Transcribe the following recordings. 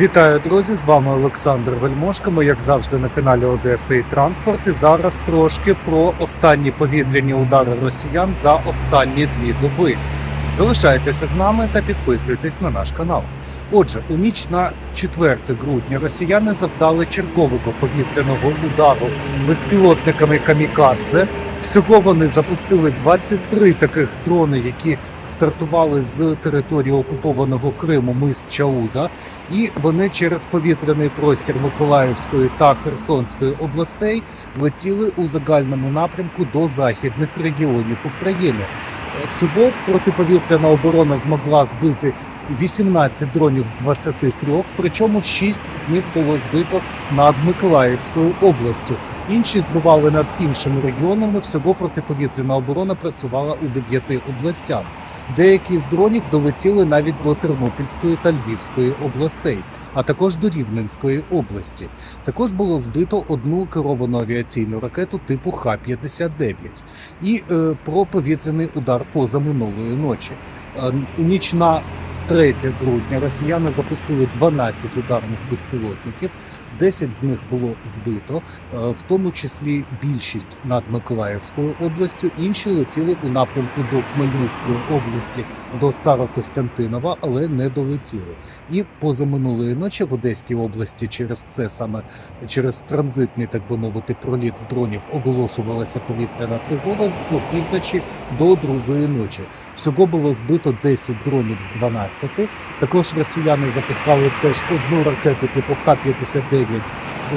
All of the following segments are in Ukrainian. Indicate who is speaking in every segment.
Speaker 1: Вітаю, друзі! З вами Олександр Вельмошко. Ми, як завжди, на каналі Одеса і Транспорт. І зараз трошки про останні повітряні удари росіян за останні дві доби. Залишайтеся з нами та підписуйтесь на наш канал. Отже, у ніч на 4 грудня росіяни завдали чергового повітряного удару безпілотниками камікадзе. Всього вони запустили 23 таких дрони, які стартували з території окупованого Криму, мис Чауда, і вони через повітряний простір Миколаївської та Херсонської областей летіли у загальному напрямку до західних регіонів України. В Всього протиповітряна оборона змогла збити 18 дронів з 23, причому 6 з них було збито над Миколаївською областю. Інші збивали над іншими регіонами. Всього протиповітряна оборона працювала у 9 областях. Деякі з дронів долетіли навіть до Тернопільської та Львівської областей, а також до Рівненської області. Також було збито одну керовану авіаційну ракету типу Х-59 і е, про повітряний удар позаминулої ночі. Е, ніч на 3 грудня росіяни запустили 12 ударних безпілотників. 10 з них було збито, е, в тому числі більшість над Миколаївською областю. Інші летіли у напрямку до Хмельницької області, до Старокостянтинова, але не долетіли. І позаминулої ночі в Одеській області через це саме через транзитний, так би мовити, проліт дронів оголошувалася повітряна тривога з опівночі до другої ночі. Всього було збито 10 дронів з 12. Також росіяни запускали теж одну ракету типу Х-59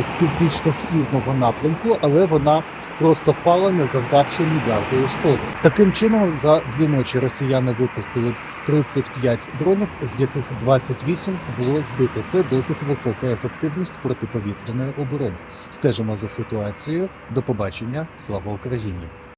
Speaker 1: з північно-східного напрямку, але вона просто впала, не завдавши ніякої шкоди. Таким чином, за дві ночі росіяни випустили 35 дронів, з яких 28 було збито. Це досить висока ефективність протиповітряної оборони. Стежимо за ситуацією. До побачення. Слава Україні!